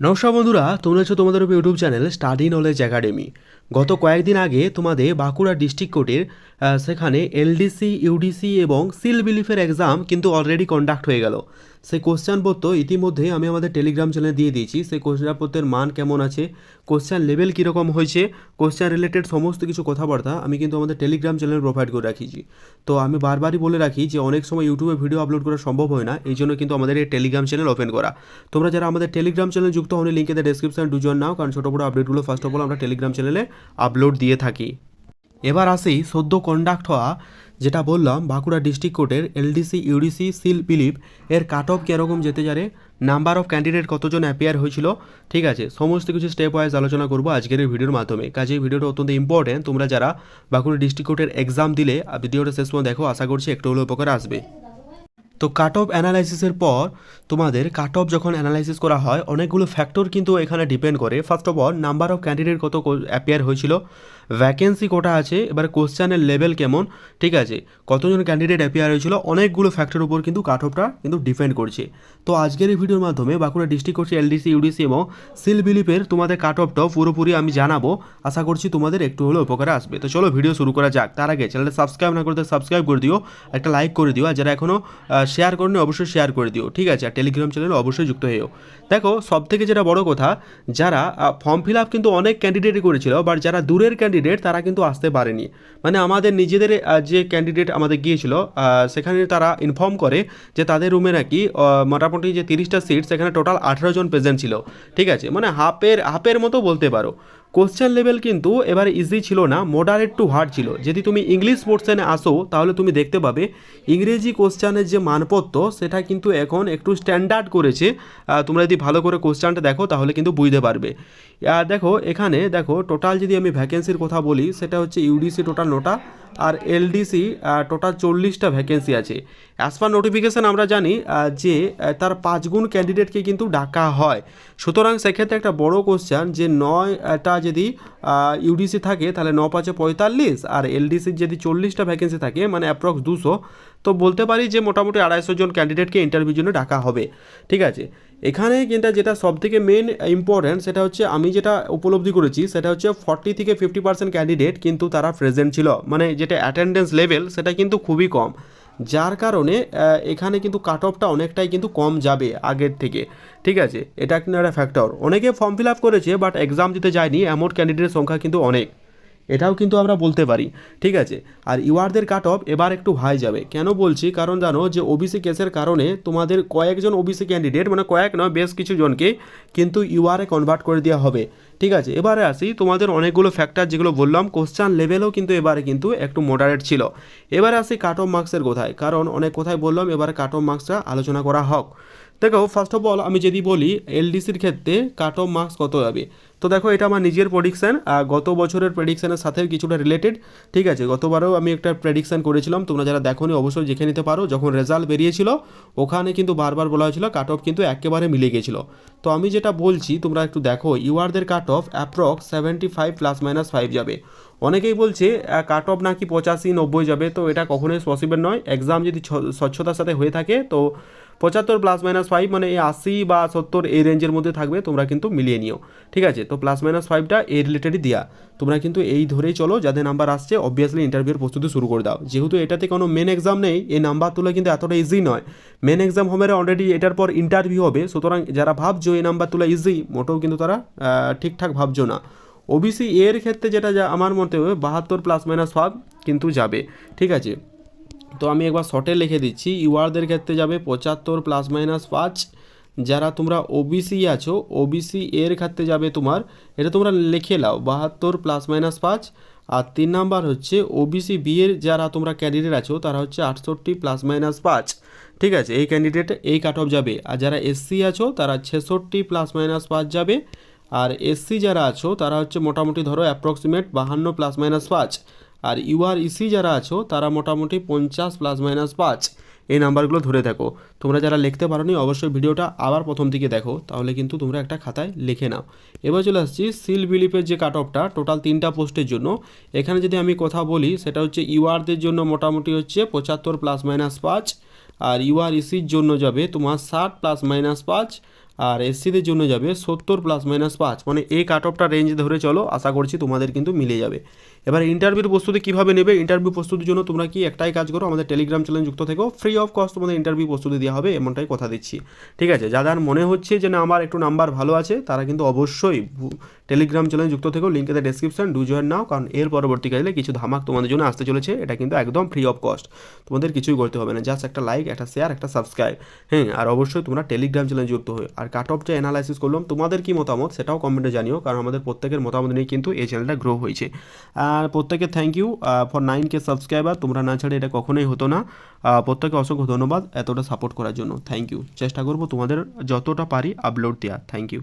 নমস্কার বন্ধুরা, তোমরা হচ্ছে তোমাদের YouTube channel study knowledge academy. গত কয়েকদিন আগে তোমাদের বাঁকুড়া ডিস্ট্রিক্ট কোর্টের সেখানে এলডিসি, ইউডিসি এবং সিল বিলিফের এক্সাম কিন্তু অলরেডি কন্ডাক্ট হয়ে গেল। সেই কোশ্চেনপত্র ইতিমধ্যে আমি আমাদের টেলিগ্রাম চ্যানেলে দিয়ে দিয়েছি। সেই কোশ্চেনপত্রের মান কেমন আছে? কোশ্চেন লেভেল কীরকম হয়েছে? কোশ্চেন রিলেটেড সমস্ত কিছু কথাবার্তা আমি কিন্তু আমাদের টেলিগ্রাম চ্যানেলে প্রোভাইড করে রাখিছি। তো আমি বারবারই বলে রাখি যে অনেক সময় ইউটিউবে ভিডিও আপলোড করা সম্ভব হয় না, এই জন্য কিন্তু আমাদের এই টেলিগ্রাম চ্যানেল ওপেন করা। তোমরা যারা আমাদের টেলিগ্রাম চ্যানেল যুক্ত হলে লিঙ্কে ডেসক্রিপশন দুজন নাও, কারণ ছোটো বড়ো আপডেটগুলো ফার্স্ট অফ অল আমরা টেলিগ্রাম চ্যানেলে আপলোড দিয়ে থাকি। এবার আসি সদ্য কন্ডাক্ট হওয়া যেটা বললাম, বাঁকুড়া ডিস্ট্রিক্ট কোর্টের এলডিসি, ইউডিসি, সিল, বিলিভ এর কাট অফ কীরকম যেতে যারে নাম্বার অফ ক্যান্ডিডেট কতজন অ্যাপিয়ার হয়েছিল, ঠিক আছে? সমস্ত কিছু স্টেপ ওয়াইজ আলোচনা করব আজকের এই ভিডিওর মাধ্যমে। কাজে এই ভিডিওটা অত্যন্ত ইম্পর্টেন্ট তোমরা যারা বাঁকুড়া ডিস্ট্রিক্ট কোর্টের এক্সাম দিলে ভিডিওটা শেষ পর্যন্ত দেখো, আশা করছি একটু হলেও উপকার আসবে। তো কাট অফ অ্যানালাইসিসের পর, তোমাদের কাট অফ যখন অ্যানালাইসিস করা হয়, অনেকগুলো ফ্যাক্টর কিন্তু এখানে ডিপেন্ড করে। First of all number of candidate কত অ্যাপিয়ার হয়েছিল। ভ্যাকেন্সি কোটা আছে, এবার কোশ্চেনের লেভেল কেমন? ঠিক আছে, কতজন ক্যান্ডিডেট অ্যাপিয়ার হয়েছিল, অনেকগুলো ফ্যাক্টর উপর কিন্তু কাট অফটা কিন্তু ডিপেন্ড করছে। তো আজকের এই ভিডিওর মাধ্যমে বাঁকুড়া ডিস্ট্রিক্ট করছে এলডিসি ইউডিসি এবং সিল বিলিপের তোমাদের কাট অফটাও পুরোপুরি আমি জানাব। আশা করছি তোমাদের একটু হলেও উপকারে আসবে। তো চলো ভিডিও শুরু করা যাক। তার আগে চ্যানেলটা সাবস্ক্রাইব না করতে সাবস্ক্রাইব করে দিও, একটা লাইক করে দিও, আর যারা এখনও শেয়ার করেনি অবশ্যই শেয়ার করে দিও, ঠিক আছে? আর টেলিগ্রাম চ্যানেলে অবশ্যই যুক্ত হয়েও। দেখো সব থেকে যেটা বড় কথা, যারা ফর্ম ফিল আপ কিন্তু অনেক ক্যান্ডিডেটই করেছিল বাট যারা দূরের ক্যান্ডিডেট তারা কিন্তু আসতে পারেনি। মানে আমাদের নিজেদের যে ক্যান্ডিডেট আমাদের গিয়েছিল সেখানে তারা ইনফর্ম করে যে তাদের রুমে নাকি মোটামুটি যে তিরিশটা সিট সেখানে টোটাল আঠেরো জন প্রেজেন্ট ছিল। ঠিক আছে? মানে হাফের হাফের মতো বলতে পারো। কোশ্চেন লেভেল কিন্তু এবার ইজি ছিল না মডারেট টু হার্ড ছিল। যদি তুমি ইংলিশ পোর্শনে আসো, তাহলে তুমি দেখতে পাবে, ইংরেজি কোশ্চেনের যে মানপত্র, সেটা কিন্তু এখন একটু স্ট্যান্ডার্ড করেছে। তোমরা যদি ভালো করে কোশ্চেনটা দেখো, তাহলে কিন্তু বুঝতে পারবে। আর দেখো, এখানে দেখো টোটাল যদি আমি ভ্যাকেন্সির কথা বলি, সেটা হচ্ছে ইউডিসি টোটাল নোটা আর এলডিসি টোটাল চল্লিশটা ভ্যাকেন্সি আছে। অ্যাজ পার নোটিফিকেশান আমরা জানি যে তার পাঁচ গুণ ক্যান্ডিডেটকে কিন্তু ডাকা হয়। সুতরাং সেক্ষেত্রে একটা বড় কোশ্চেন যে, নয়টা যদি ইউডিসি থাকে, তাহলে ন পাঁচে পঁয়তাল্লিশ আর এলডিসির যদি চল্লিশটা ভ্যাকেন্সি থাকে মানে অ্যাপ্রক্স দুশো, তো বলতে পারি যে মোটামুটি আড়াইশো জন ক্যান্ডিডেটকে ইন্টারভিউ জন্য ডাকা হবে। ঠিক আছে? এখানে কিন্তু যেটা সবথেকে মেন ইম্পর্ট্যান্ট সেটা হচ্ছে আমি যেটা উপলব্ধি করেছি, সেটা হচ্ছে ফর্টি থেকে ফিফটি পার্সেন্ট ক্যান্ডিডেট কিন্তু তারা প্রেজেন্ট ছিল। মানে যেটা অ্যাটেন্ডেন্স লেভেল সেটা কিন্তু খুবই কম। যার কারণে এখানে কিন্তু কাট অফটা অনেকটাই কিন্তু কম যাবে আগের থেকে। ঠিক আছে? এটা কিন্তু একটা ফ্যাক্টর অনেকে ফর্ম ফিল আপ করেছে বাট এক্সাম দিতে যায়নি, এমন ক্যান্ডিডেটের সংখ্যা কিন্তু অনেক। এটাও কিন্তু আমরা বলতে পারি, ঠিক আছে? আর ইউআরদের কাট অফ এবার একটু হাই যাবে। কেন বলছি? কারণ জানো যে ওবিসি কেসের কারণে তোমাদের কয়েকজন ওবিসি ক্যান্ডিডেট মানে কয়েক নয়, বেশ কিছু জনকে কিন্তু ইউআরএ কনভার্ট করে দেওয়া হবে, ঠিক আছে? এবারে আসি, তোমাদের অনেকগুলো ফ্যাক্টর যেগুলো বললাম কোশ্চান লেভেলও কিন্তু এবারে কিন্তু একটু মডারেট ছিল। এবারে আসি কাট অফ মার্কসের কোথায়, কারণ অনেক কথাই বললাম, এবারে কাট অফ মার্কসটা আলোচনা করা হোক। দেখো ফার্স্ট অফ অল আমি যদি বলি এলডিসির ক্ষেত্রে কাট অফ মার্কস কত যাবে? তো দেখো, এটা আমার নিজের প্রেডিকশান আর গত বছরের প্রেডিকশানের সাথে কিছুটা রিলেটেড ঠিক আছে? গতবারেও আমি একটা প্রেডিকশান করেছিলাম, তোমরা যারা দেখোনি অবশ্যই দেখে নিতে পারো, যখন রেজাল্ট বেরিয়েছিল, ওখানে কিন্তু বারবার বলা হয়েছিল কাট অফ কিন্তু একেবারে মিলে গেছিল। তো আমি যেটা বলছি, তোমরা একটু দেখো ইউআরদের cut off approx seventy five plus minus five যাবে। অনেকেই বলছে কাট অফ নাকি পঁচাশি, নব্বই যাবে, তো এটা কখনোই পসিবল নয়। এক্সাম যদি স্বচ্ছতার সাথে হয়ে থাকে, তো পঁচাত্তর প্লাস মাইনাস ফাইভ মানে এই আশি বা সত্তর এই রেঞ্জের মধ্যে থাকবে, তোমরা কিন্তু মিলিয়ে নিও। ঠিক আছে? তো প্লাস মাইনাস ফাইভটা এই রিলেটেডই দেওয়া তোমরা কিন্তু এই ধরেই চলো, যাদের নাম্বার আসছে অবভিয়াসলি ইন্টারভিউর প্রস্তুতি শুরু করে দাও। যেহেতু এটাতে কোনো মেন এক্সাম নেই, এই নাম্বার তোলা কিন্তু এতটা ইজি নয়। মেন এক্সাম হবে অলরেডি এটার পর ইন্টারভিউ হবে, সুতরাং যারা ভাবছ এই নাম্বার তোলা ইজি মোটেও কিন্তু তারা ঠিকঠাক ভাবছ না। ওবিসি এর ক্ষেত্রে যেটা যা, আমার মতে হবে, বাহাত্তর প্লাস মাইনাস ফাইভ কিন্তু যাবে। ঠিক আছে? তো আমি একবার শর্টে লিখে দিচ্ছি। ইউআরদের ক্ষেত্রে যাবে পঁচাত্তর প্লাস মাইনাস পাঁচ। যারা তোমরা ওবিসি আছো ওবিসি এর ক্ষেত্রে যাবে তোমার, এটা তোমরা লিখে নাও, বাহাত্তর প্লাস মাইনাস পাঁচ। আর তিন নাম্বার হচ্ছে ওবিসি বি এর যারা তোমরা ক্যান্ডিডেট আছো, তারা হচ্ছে আটষট্টি প্লাস মাইনাস পাঁচ। ঠিক আছে, এই ক্যান্ডিডেট এই কাট অফ যাবে। আর যারা এসসি আছো, তারা ছেষট্টি প্লাস মাইনাস পাঁচ যাবে। আর এসসি যারা আছো, তারা হচ্ছে মোটামুটি ধরো অ্যাপ্রক্সিমেট বাহান্ন প্লাস মাইনাস পাঁচ। আর ইউআর ইসি যারা আছো, তারা মোটামুটি পঞ্চাশ প্লাস মাইনাস পাঁচ। এই নাম্বারগুলো ধরে থাকো তোমরা যারা লিখতে পারো নি অবশ্যই ভিডিওটা আবার প্রথম দিকে দেখো, তাহলে কিন্তু তোমরা একটা খাতায় লিখে নাও। এবার চলে আসছি সিল বিলিপের যে কাট অফটা টোটাল তিনটা পোস্টের জন্য। এখানে যদি আমি কথা বলি, সেটা হচ্ছে ইউআরদের জন্য মোটামুটি হচ্ছে পঁচাত্তর প্লাস মাইনাস পাঁচ, আর ইউআর ইসির জন্য যাবে তোমার ষাট প্লাস মাইনাস পাঁচ আর এসসিদের জন্য যাবে সত্তর প্লাস মাইনাস পাঁচ। মানে এই কাট অফটা রেঞ্জ ধরে চলো, আশা করছি তোমাদের কিন্তু মিলে যাবে। এবার ইন্টারভিউর প্রস্তুতি কীভাবে নেবে? ইন্টারভিউ প্রস্তুতির জন্য তোমরা কি একটাই কাজ করো? আমাদের টেলিগ্রাম চ্যানেল যুক্ত থেকো। ফ্রি অফ কস্ট তোমাদের ইন্টারভিউ প্রস্তুতি দেওয়া হবে, এমনটাই কথা দিচ্ছি। ঠিক আছে? যাদের মনে হচ্ছে যে না, আমার একটু নাম্বার ভালো আছে, তারা কিন্তু অবশ্যই টেলিগ্রাম চ্যানেল যুক্ত থেকো। লিঙ্কেতে ডেসক্রিপশন ডু জয়েন নাও কারণ এর পরবর্তীকালে কিছু ধামাক তোমাদের জন্য আসতে চলেছে। এটা কিন্তু একদম ফ্রি অফ কস্ট তোমাদের কিছুই করতে হবে না। জাস্ট একটা লাইক একটা শেয়ার একটা সাবস্ক্রাইব হ্যাঁ আর অবশ্যই তোমরা টেলিগ্রাম চ্যানেল যুক্ত হয়ে আর কাট অফ যে অ্যানালাইসিস করলাম, তোমাদের কি মতামত? সেটাও কমেন্টে জানিও, কারণ আমাদের প্রত্যেকের মতামত নিয়ে কিন্তু এই চ্যানেলটা গ্রো হয়েছে। আর প্রত্যেকে thank you for nine K subscriber তোমরা না ছাড়ে এটা কখনোই হতো না। প্রত্যেকে অসংখ্য ধন্যবাদ এতটা সাপোর্ট করার জন্য। থ্যাংক ইউ চেষ্টা করব তোমাদের যতটা পারি আপলোড দেওয়া থ্যাংক ইউ